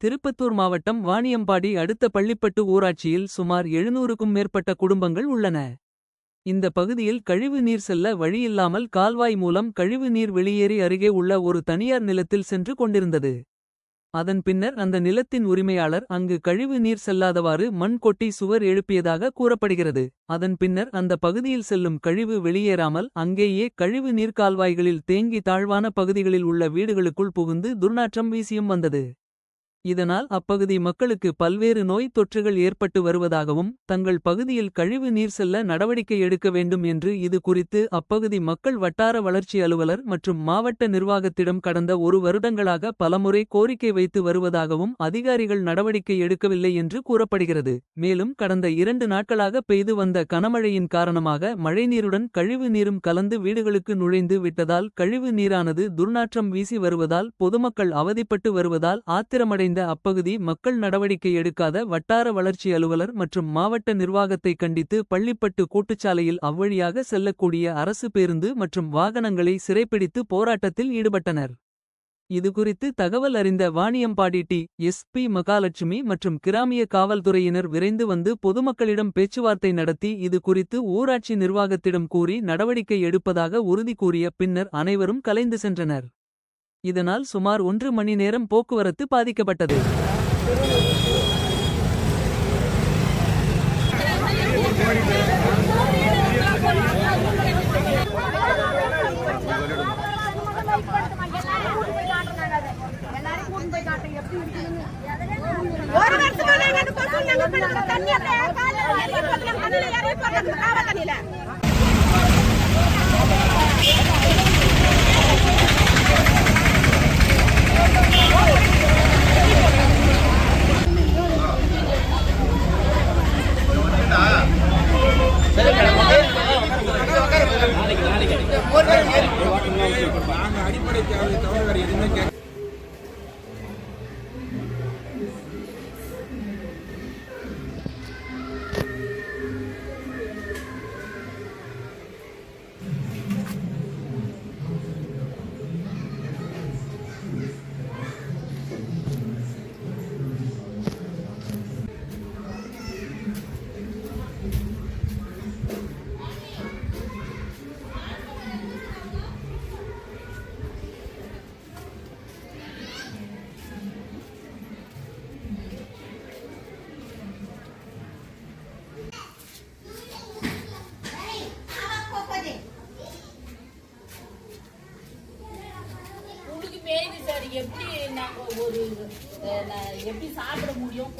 திருப்பத்தூர் மாவட்டம் வாணியம்பாடி அடுத்த பள்ளிப்பட்டு ஊராட்சியில் சுமார் எழுநூறுக்கும் மேற்பட்ட குடும்பங்கள் உள்ளன. இந்த பகுதியில் கழிவு நீர் செல்ல வழியில்லாமல் கால்வாய் மூலம் கழிவு நீர் வெளியேறி அருகே உள்ள ஒரு தனியார் நிலத்தில் சென்று கொண்டிருந்தது. அதன் பின்னர் அந்த நிலத்தின் உரிமையாளர் அங்கு கழிவு நீர் செல்லாதவாறு மண் கொட்டி சுவர் எழுப்பியதாக கூறப்படுகிறது. அதன் பின்னர் அந்த பகுதியில் செல்லும் கழிவு வெளியேறாமல் அங்கேயே கழிவு நீர் கால்வாய்களில் தேங்கி தாழ்வான பகுதிகளில் உள்ள வீடுகளுக்குள் புகுந்து துர்நாற்றம் வீசியும் வந்தது. இதனால் அப்பகுதி மக்களுக்கு பல்வேறு நோய் தொற்றுகள் ஏற்பட்டு வருவதாகவும். தங்கள் பகுதியில் கழிவு நீர் செல்ல நடவடிக்கை எடுக்க வேண்டும் என்று இது குறித்து அப்பகுதி மக்கள் வட்டார வளர்ச்சி அலுவலர் மற்றும் மாவட்ட நிர்வாகத்திடம் கடந்த ஒரு வருடங்களாக பலமுறை கோரிக்கை வைத்து வருவதாகவும். அதிகாரிகள் நடவடிக்கை எடுக்கவில்லை என்று கூறப்படுகிறது. மேலும் கடந்த இரண்டு நாட்களாக பெய்து வந்த கனமழையின் காரணமாக மழைநீருடன் கழிவு நீரும் கலந்து வீடுகளுக்கு நுழைந்து விட்டதால் கழிவு நீரானது துர்நாற்றம் வீசி வருவதால் பொதுமக்கள் அவதிப்பட்டு வருவதால் ஆத்திரமடை ஆத்திரமடைந்த அப்பகுதி மக்கள் நடவடிக்கை எடுக்காத வட்டார வளர்ச்சி அலுவலர் மற்றும் மாவட்ட நிர்வாகத்தை கண்டித்து பள்ளிப்பட்டு கூட்டுச்சாலையில் அவ்வழியாக செல்லக்கூடிய அரசு பேருந்து மற்றும் வாகனங்களை சிறைப்பிடித்து போராட்டத்தில் ஈடுபட்டனர். இதுகுறித்து தகவல் அறிந்த Vaniyambadi D. S. P. Mahalakshmi மற்றும் கிராமிய காவல்துறையினர் விரைந்து வந்து பொதுமக்களிடம் பேச்சுவார்த்தை நடத்தி இது குறித்து ஊராட்சி நிர்வாகத்திடம் கூறி நடவடிக்கை எடுப்பதாக உறுதி கூறிய பின்னர் அனைவரும் கலைந்து சென்றனர். இதனால் சுமார் ஒன்று மணி நேரம் போக்குவரத்து பாதிக்கப்பட்டது. ஒரு வருஷமா நாங்க அந்த தவிர வேறு எதுவுமே கேட்க எப்படி நாங்கள் ஒரு நான் எப்படி சாப்பிட முடியும்?